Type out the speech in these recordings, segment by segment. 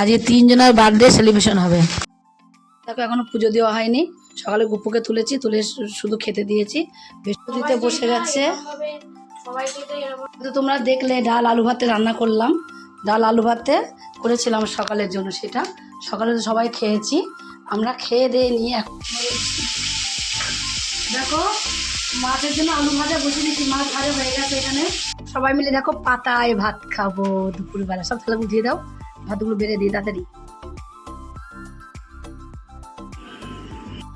আজকে তিনজনের birthday celebration হবে। দেখো এখনও পুজো দেওয়া হয়নি। সকালে গুপুকে তুলেছি তুলে শুধু খেতে দিয়েছি। বৃহস্পতিতে বসে গেছে। তো তোমরা দেখলে ডাল আলু ভাতে রান্না করলাম। ডাল আলু ভাতে করেছিলাম সকালের জন্য সেটা। সকালে তো সবাই খেয়েছি। আমরা খেয়ে দিয়ে নিয়ে এখন দেখো মাছের জন্য আলু ভাজা বসে দিয়েছি। মাছ ভাজা হয়ে গেছে এখানে। সবাই মিলে দেখো পাতায় ভাত খাব দুপুরবেলা। সব থালা উঠিয়ে দাও। ভাতগুলো বেড়ে দিই তাড়াতাড়ি।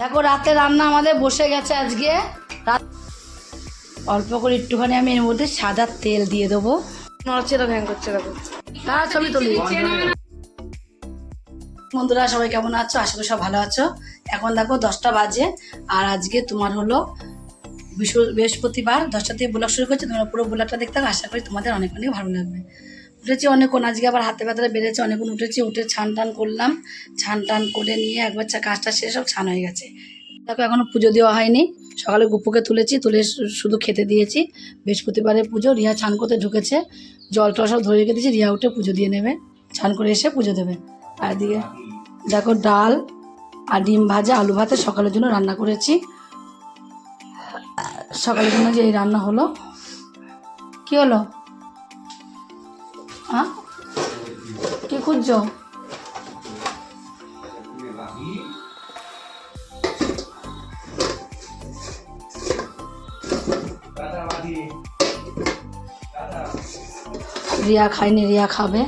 দেখো রাতে রান্না আমাদের বসে গেছে আজকে। অল্প করে একটুখানি আমি এর মধ্যে সাদা তেল দিয়ে দেবো। নড়ছে ঘ্যাং করছে দেখো। তারা ছবি তুলি। বন্ধুরা সবাই কেমন আছো? আশা করি সব ভালো আছো। এখন দেখো দশটা বাজে আর আজকে তোমার হলো বৃহস্পতিবার। দশটা থেকে ব্লগ শুরু করছে তোমরা পুরো ব্লগটা দেখতে থাকো। আশা করি তোমাদের অনেক অনেক ভালো লাগবে। উঠেছি অনেকক্ষণ, আজকে আবার হাতে ব্যথাটা বেড়েছে, অনেকক্ষণ উঠেছি, উঠে ছান টান করলাম, ছান টান করে নিয়ে একবার চা- কাজটা শেষ সব ছান হয়ে গেছে। দেখো এখনও পুজো দেওয়া হয়নি। সকালে গুপুকে তুলেছি, তুলে শুধু খেতে দিয়েছি। বৃহস্পতিবারের পুজো, রিয়া ছান করতে ঢুকেছে। জল টল সব ধরে রেখে দিয়েছি, রিয়া উঠে পুজো দিয়ে নেবে। ছান করে এসে পুজো দেবে। আর এদিকে দেখো, ডাল আর ডিম ভাজা, আলু ভাতে সকালের জন্য রান্না করেছি। সকালের জন্য যে এই রান্না হলো, কি হলো? হ্যাঁ? কি খুঁজছো? রিয়া খায়নি, রিয়া খাবে।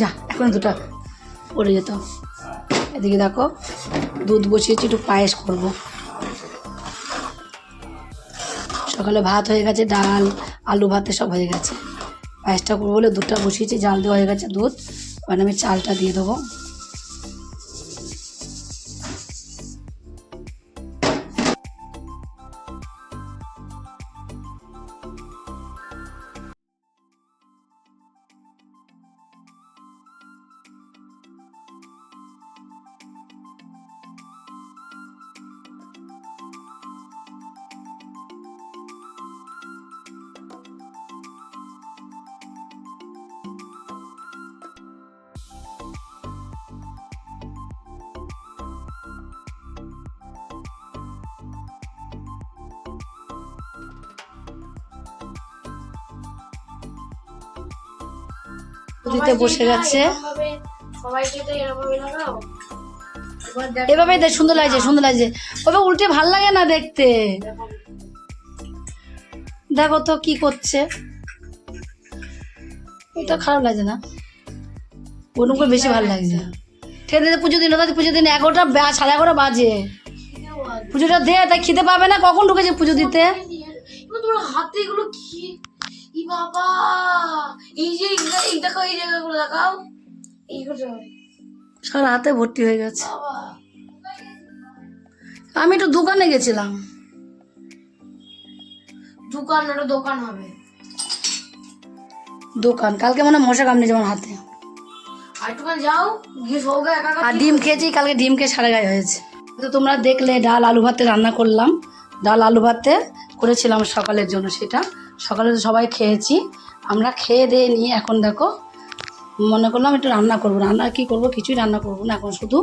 যা, এখন দুটা পড়ে যেত। এদিকে দেখো, দুধ বসিয়েছি, একটু পায়েস করব। সকালে ভাত হয়ে গেছে, ডাল, আলু ভাতে সব হয়ে গেছে। পায়েসটা করব বলে দুধটা বসিয়েছি, জাল দেওয়া হয়ে গেছে দুধ। এবার আমি চালটা দিয়ে দেবো। দিতে বসে গেছে এভাবে দেখ সুন্দর লাগছে সুন্দর লাগছে। ওভাবে উল্টে ভালো লাগে না দেখতে। দেখো তো কি করছে। এটা খারাপ লাগছে না। ওরকম করে বেশি ভালো লাগছে ঠিক আছে পুজো দিন ওদের পুজো দিন এগারোটা সাড়ে এগারোটা বাজে। পুজোটা দে তাই খেতে পাবে না? কখন ঢুকেছে পুজো দিতে? হাতে এগুলো কি ই বাবা এই যে এই দেখো এই জায়গাগুলো দেখাও। এইগুলো সারা হাতে ভর্তি হয়ে গেছে। আমি একটু দোকানে গেছিলাম। দোকান একটা দোকান হবে। দোকান। কালকে মনে মশা কামড়ে যেমন হাতে। যাও আর ডিম খেয়েছি কালকে ডিম খেয়ে সারা গায়ে হয়েছে। তো তোমরা দেখলে ডাল আলু ভাতে রান্না করলাম। ডাল আলু ভাতে করেছিলাম সকালের জন্য সেটা। সকালে তো সবাই খেয়েছি। আমরা খেয়ে দিয়ে নিয়ে এখন দেখো, মনে করলাম একটু রান্না করব। রান্না কি করব? কিছুই রান্না করব না। এখন শুধু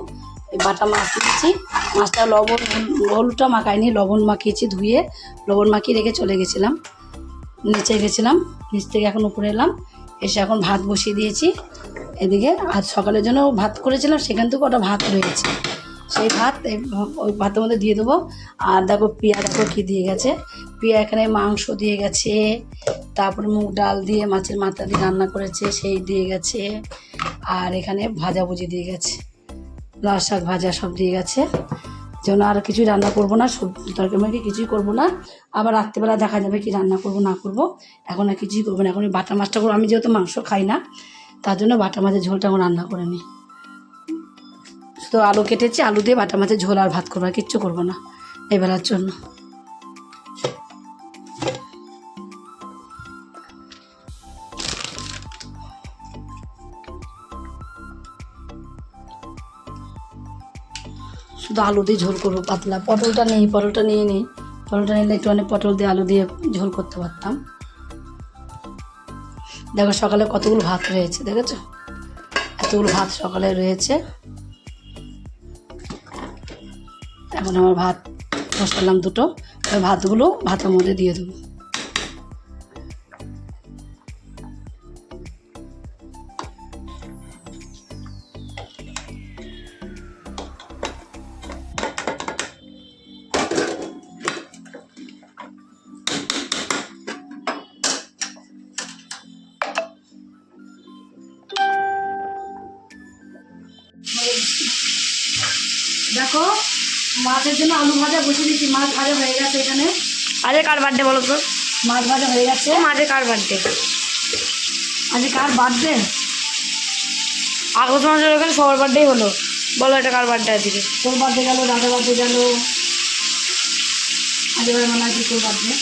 বাটা মাছ দিয়েছি। মাছটা লবণ হলুদটা মাখাইনি, লবণ মাখিয়েছি ধুয়ে, লবণ মাখিয়ে রেখে চলে গেছিলাম। নিচে গেছিলাম, নিচ থেকে এখন উপরে এলাম। এসে এখন ভাত বসিয়ে দিয়েছি। এদিকে আর সকালের জন্য ভাত করেছিলাম, সেখান থেকে ওটা ভাত রয়েছে সেই ভাত ওই ভাতের মধ্যে দিয়ে দেবো। আর দেখো পিয়া দেখো কী দিয়ে গেছে। পিয়া এখানে মাংস দিয়ে গেছে। তারপরে মুগ ডাল দিয়ে মাছের মাথা দিয়ে রান্না করেছে, সেই দিয়ে গেছে। আর এখানে ভাজা ভুজি দিয়ে গেছে। লাল শাক ভাজা সব দিয়ে গেছে। যেন আর কিছুই রান্না করব না সবজি তরকারি কিছুই করব না। আবার রাত্রিবেলা দেখা যাবে কি রান্না করব, না করব। এখন আর কিছুই করব না। এখন বাটা মাছটা করব। আমি যেহেতু মাংস খাই না, তার জন্য বাটা মাছের ঝোলটা এখন রান্না করে নিই। শুধু আলু কেটেছি, আলু দিয়ে বাটা মাছের ঝোল আর ভাত করব, আর কিচ্ছু করব না এবেলার জন্য। শুধু আলু দিয়ে ঝোল করব, পাতলা। পটলটা নেই, পটলটা নিয়ে নিই। পটলটা নিলে একটু অনেক পটল দিয়ে আলু দিয়ে ঝোল করতে পারতাম। দেখো সকালে কতগুলো ভাত রয়েছে, দেখেছ? এত এতগুলো ভাত সকালে রয়েছে। আমার ভাত বসালাম দুটো ভাতগুলো ভাতের মধ্যে দিয়ে দেবো। মাছের জন্য আলু ভাজা বসিয়ে দিচ্ছি মাছ ভাজা হয়ে গেছে এখানে। আজকে কার বার্থডে বলো তো? মাছ ভাজা হয়ে গেছে। আজকে কার বার্থডে আজকে কার বার্থডে আগস্ট মাসের ওখানে সবার বার্থডেই হলো। বলো এটা কার বার্থডে আজকে? তোর বার্থডে গেল দাদা বার্থডে গেল। আজ এবার মনে হয় তোর বার্থডে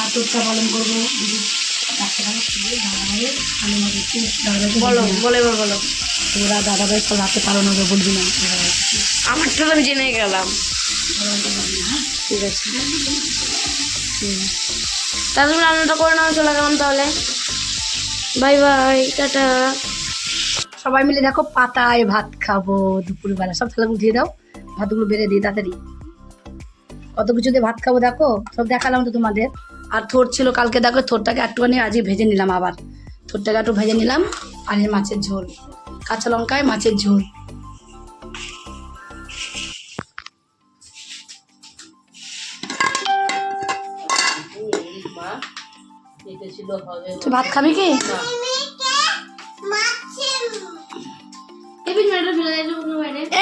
আর তোরটা পালন করব। বলো বলে এবার বলো। তোরা দাদাভাই সব রাতে পালন হবে বলবি না। আমারটা তো আমি জেনে গেলাম? ঠিক আছে। তা তুমি রান্নাটা করে নাও চলে গেলাম তাহলে। Bye bye tata. সবাই মিলে দেখো পাতায় ভাত খাব দুপুরবেলা। সব থালা উঠিয়ে দাও ভাতগুলো বেড়ে দিই তাড়াতাড়ি। কত কিছু দিয়ে ভাত খাব দেখো সব দেখালাম তো তোমাদের। আর থোর ছিল কালকে দেখো থোরটাকে একটুখানি আজকে ভেজে নিলাম আবার। থোরটাকে একটু ভেজে নিলাম আর মাছের ঝোল। কাঁচা লঙ্কায় মাছের ঝোল। তুই ভাত খাবি কি?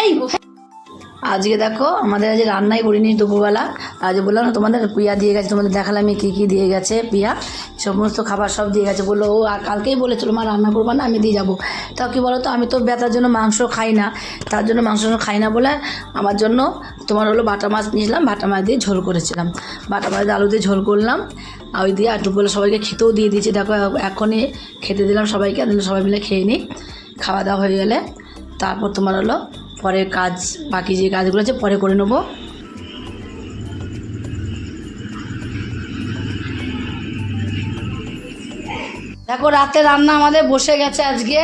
এই আজকে দেখো আমাদের আজ রান্নাই করিনি দুপুরবেলা। আজ বললাম না তোমাদের পিয়া দিয়ে গেছে, তোমাদের দেখালাম আমি কী কী দিয়ে গেছে। পিয়া সমস্ত খাবার সব দিয়ে গেছে। বলল, ও, আর কালকেই বলেছিল, মা, রান্না করব না, আমি দিয়ে যাব। তাও কি বলো তো আমি তো ব্যথার জন্য মাংস খাই না। তার জন্য মাংস খাই না বলে আমার জন্য তোমার হলো বাটা মাছ নিয়েছিলাম, বাটা মাছ দিয়ে ঝোল করেছিলাম। বাটা মাছ দিয়ে আলু দিয়ে ঝোল করলাম। আর ওই দিয়ে আর দুপুরে সবাইকে খেতেও দিয়ে দিয়েছি। দেখো, এখনই খেতে দিলাম সবাইকে সবাই মিলে খেয়ে নিই। খাওয়া দাওয়া হয়ে গেলে তারপর তোমার হলো পরে কাজ, বাকি যে কাজগুলো আছে, পরে করে নেব। দেখো, রাতে রান্না আমাদের বসে গেছে আজকে।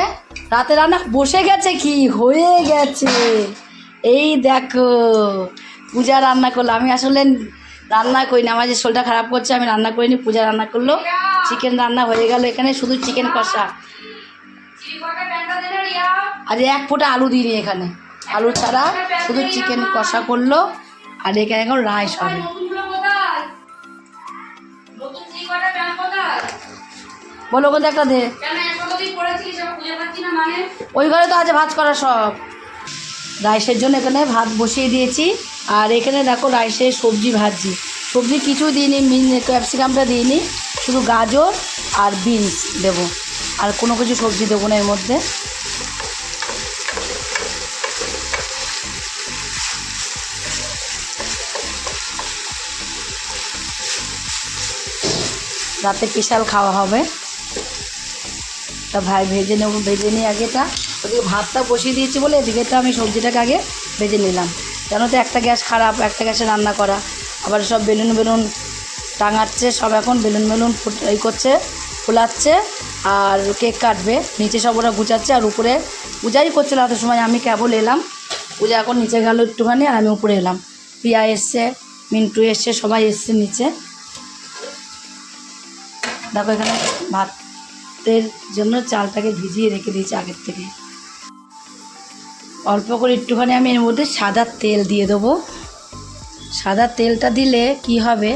রাতে রান্না বসে গেছে কি? হয়ে গেছে। এই দেখো, পূজা রান্না করল। আমি আসলে রান্না করি না। আমার যে শরীরটা খারাপ করছে, আমি রান্না করিনি, পূজা রান্না করল। চিকেন রান্না হয়ে গেল এখানে, শুধু চিকেন কষা। আর এক ফোঁটা আলু দিইনি এখানে। আলু ছাড়া শুধু চিকেন কষা করল। আর এখানে এখন রাইস হবে। বলো কোন একটা দে। ওই ঘরে তো আছে ভাত করা সব। রাইসের জন্য এখানে ভাত বসিয়ে দিয়েছি। আর এখানে দেখো রাইসের সবজি ভাজি। সবজি কিছু দিইনি মিন ক্যাপসিকামটা দিইনি শুধু গাজর আর বিনস দেবো। আর কোনো কিছু সবজি দেবো না এর মধ্যে। রাতে বিশাল খাওয়া হবে। তা ভাই ভেজে নেব, ভেজে নিই আগেটা ওদিকে ভাতটা বসিয়ে দিয়েছি বলে এদিকেটা আমি সবজিটাকে আগে ভেজে নিলাম। কেন তো একটা গ্যাস খারাপ, একটা গ্যাসে রান্না করা। আবার সব বেলুন বেলুন টাঙাচ্ছে, সব এখন বেলুন বেলুন এই করছে, ফুলাচ্ছে আর কেক কাটবে। নিচে সব ওরা গুছাচ্ছে আর উপরে পূজাই করছিল এত সময়, আমি কেবল এলাম। পূজা এখন নিচে গেল একটুখানি আর আমি উপরে এলাম। পিয়া এসছে, মিন্টু এসছে, সবাই এসছে নিচে। দেখো এখানে ভাতের জন্য চালটাকে ভিজিয়ে রেখে দিয়েছি আগের থেকে। অল্প করে একটুখানি আমি এর মধ্যে সাদা তেল দিয়ে দেবো। সাদা তেলটা দিলে কি হবে?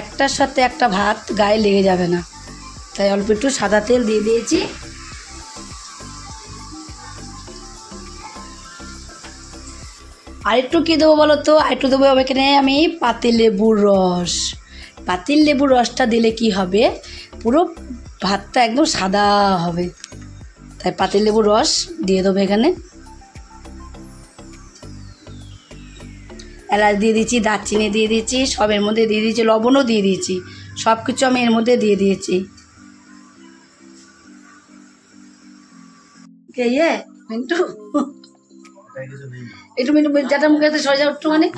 একটার সাথে একটা ভাত গায়ে লেগে যাবে না। তাই অল্প একটু সাদা তেল দিয়ে দিয়েছি। আর একটু কী দেবো বলো তো? আর একটু দেবো এখানে আমি পাতিল লেবুর রস। পাতিল লেবুর রসটা দিলে কি হবে? পুরো ভাতটা একদম সাদা হবে। তাই পাতিল লেবুর রস দিয়ে দেবো এখানে। এলাচ দিয়ে দিয়েছি, দারচিনি দিয়ে দিয়েছি সবের মধ্যে দিয়ে দিয়েছি, লবণও দিয়ে দিয়েছি। সব কিছু আমি এর মধ্যে দিয়ে দিয়েছি। কে ইয়ে? মিন্টু? একটু মিন্টু যেটা মুখে আছে সরে যাও একটুখানি।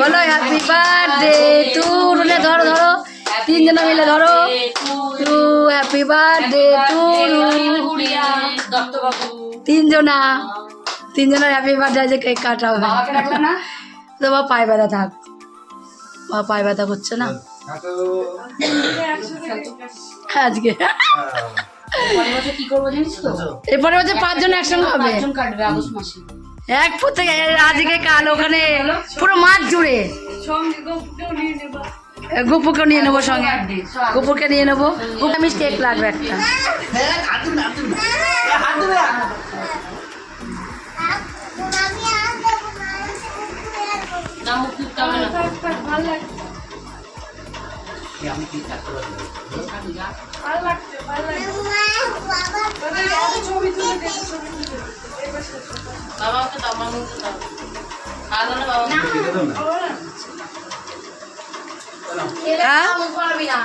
বলো হ্যাপি বার্থডে টু রুলে ধর তিনজনা মিলে ধরো। টু হ্যাপি বার্থডে টু তিনজনা। তিনজনের হ্যাপি বার্থডে আজকে কেক কাটা হবে না? তো বাবা পায়ে ব্যথা থাক। বাবা পায়ে ব্যথা করছে না। হ্যাঁ, আজকে। পরের বছর কি করব জানিস তো? এরপরে হচ্ছে পাঁচজন একসঙ্গে হবে। পাঁচজন কাটবে আগস্ট মাসে। এক ফুট থেকে আজকে কাল ওখানে পুরো মাঠ জুড়ে। গুপুকে নিয়ে নেব সঙ্গে। গুপুকে নিয়ে নেব। গুপু আমি কেক লাগবে একটা। না মুখ টুকতে হবে না বাবাকে দাও মামুকে দাও আর বাবা না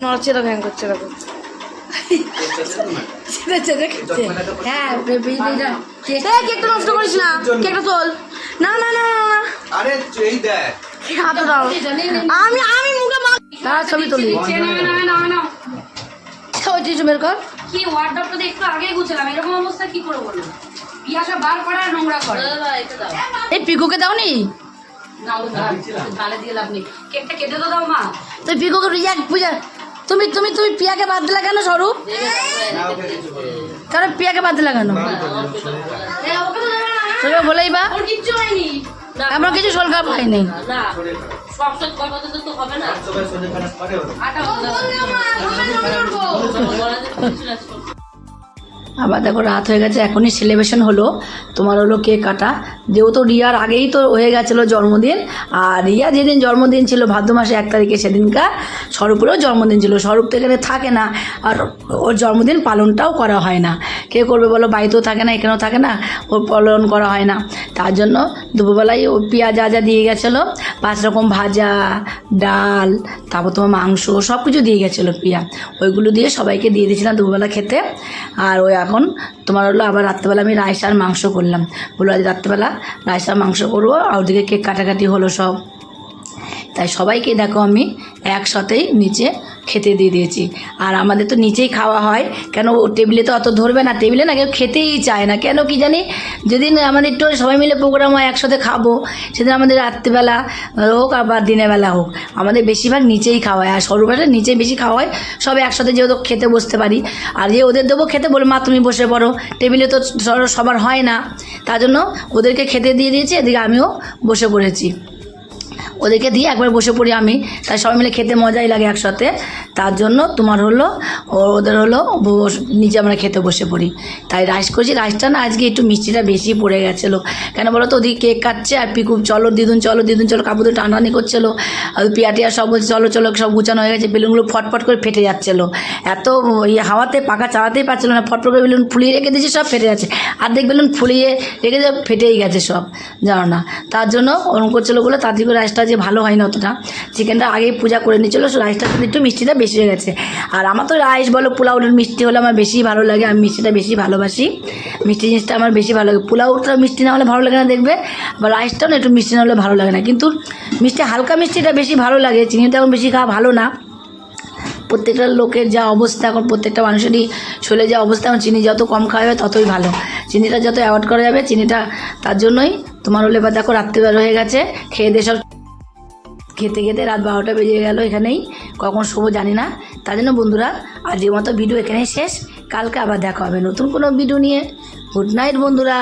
নড়ছেটা ভ্যাং করছে দেখো ছেড়ে ছেড়ে খাচ্ছে হ্যাঁ কেকটা নষ্ট করিস না কেকটা তোল না না না না না আরে এই দেখ আমি আমি মুখে মা তার ছবি তুলি ওই টিস্যু বের কর কি ওয়ার্ডটা তো একটু আগেই গুছালাম এরকম অবস্থা কি করে বলব পিয়াসা বার করে নোংরা করে এই পিকুকে দাওনি না ও গালে দিয়ে লাভ নেই কেকটা কেটে তো দাও মা তুই পিকুকে রিয়া পূজা তুমি তুমি তুমি পিয়াকে বাদ দিলা কেন স্বরূপ? কারণ পিয়াকে বাদ দিলা কেন? ওকে তো দেবে। না তোকে বলেই বা আমরা কিছু শোলকা পাইনি হয়নি হবে না। আবার দেখো রাত হয়ে গেছে, এখনই সেলিব্রেশন হলো। তোমার হলো কেক কাটা। যেহেতু রিয়ার আগেই তো হয়ে গেছিল জন্মদিন, আর রিয়া যেদিন জন্মদিন ছিল ভাদ্র মাসে এক তারিখে, সেদিনকার স্বরূপেরও জন্মদিন ছিল। স্বরূপ তো এখানে থাকে না, আর ওর জন্মদিন পালনটাও করা হয় না। কে করবে বলো? বাড়িতেও থাকে না, এখানেও থাকে না, ওর পালন করা হয় না। তার জন্য দুপুরবেলায় ও পেঁয়াজ যা যা দিয়ে গেছিল, পাঁচ রকম ভাজা, ডাল, তারপর তোমার মাংস সব কিছু দিয়ে গেছিল পিয়া ওইগুলো দিয়ে সবাইকে দিয়ে দিয়েছিলাম দুপুরবেলা খেতে। আর ওই এখন তোমার হলো আবার রাত্রেবেলা আমি রাইস আর মাংস করলাম। বলল, আজ রাত্রেবেলা রাইস আর মাংস করব আর ওদিকে কেক কাটাকাটি হলো সব। তাই সবাইকে দেখো আমি একসাথেই নিচে খেতে দিয়ে দিয়েছি। আর আমাদের তো নিচেই খাওয়া হয়। কেন টেবিলে তো অত ধরবে না। টেবিলে না কেউ খেতেই চায় না। কেন কি জানি? যেদিন আমাদের একটু সবাই মিলে প্রোগ্রাম হয়, একসাথে খাব। সেদিন আমাদের রাত্রিবেলা হোক আবার দিনের বেলা হোক, আমাদের বেশিরভাগ নিচেই খাওয়া হয়। আর সরুবেলা নিচেই বেশি খাওয়া হয়। সবাই একসাথে যেহেতু খেতে বসতে পারি। আর যে ওদের দেবো খেতে বলে, মা, তুমি বসে পড়ো। টেবিলে তো সবার হয় না। তার জন্য ওদেরকে খেতে দিয়ে দিয়েছি। এদিকে আমিও বসে পড়েছি। ওদেরকে দিয়ে একবার বসে পড়ি আমি। তাই সবাই মিলে খেতে মজাই লাগে একসাথে। তার জন্য তোমার হলো, ওদের হলো নিজে আমরা খেতে বসে পড়ি। তাই রাইস করছি। রাইসটা না আজকে একটু মিষ্টিটা বেশি পড়ে গেছিল। কেন বলো তো, ওদিকে কেক কাটছে আর পিকু, চলো দিদুন চলো দিদুন, চলো। কাপুদের টানানি করছিল। আর পিয়া টিয়া সব বলছে, চলো চলো, সব গুছানো হয়ে গেছে। বেলুনগুলো ফটফট করে ফেটে যাচ্ছিল। এত ইয়ে হাওয়াতে পাকা চালাতেই পারছিলো না। ফটফট করে বেলুন ফুলিয়ে রেখে দিয়েছে, সব ফেটে যাচ্ছে। অর্ধেক বেলুন ফুলিয়ে রেখে দিয়ে ফেটেই গেছে সব। জানো না। তার জন্য ওরম করছিল বলে তার দিকে রাইসটা যে ভালো হয় না অতটা। চিকেনটা আগেই পূজা করে নিচ্ছিলো রাইসটা একটু মিষ্টিটা বেশি হয়ে গেছে। আর আমার তো রাইস বলো পোলাওটার মিষ্টি হলে আমার বেশি ভালো লাগে। আমি মিষ্টিটা বেশি ভালোবাসি। মিষ্টি জিনিসটা আমার বেশি ভালো লাগে। পোলাওটা মিষ্টি না হলে ভালো লাগে না দেখবে। বা রাইসটাও না একটু মিষ্টি না হলে ভালো লাগে না। কিন্তু মিষ্টি, হালকা মিষ্টিটা বেশি ভালো লাগে। চিনিটা এখন বেশি খাওয়া ভালো না। প্রত্যেকটা লোকের যা অবস্থা, এখন প্রত্যেকটা মানুষেরই শরীরে যা অবস্থা, এখন চিনি যত কম খাওয়া যাবে ততই ভালো। চিনিটা যত অ্যাভয়েড করা যাবে, চিনিটা তার জন্যই তোমার হলে বা দেখো রাত্রিবেলা হয়ে গেছে। খেয়ে দিয়ে সব খেতে খেতে রাত বারোটা বেজে গেল এখানেই। কখন শুভ জানি না। তার জন্য বন্ধুরা, আজকের মতো ভিডিও এখানেই শেষ। কালকে আবার দেখা হবে নতুন কোনো ভিডিও নিয়ে। গুড নাইট বন্ধুরা।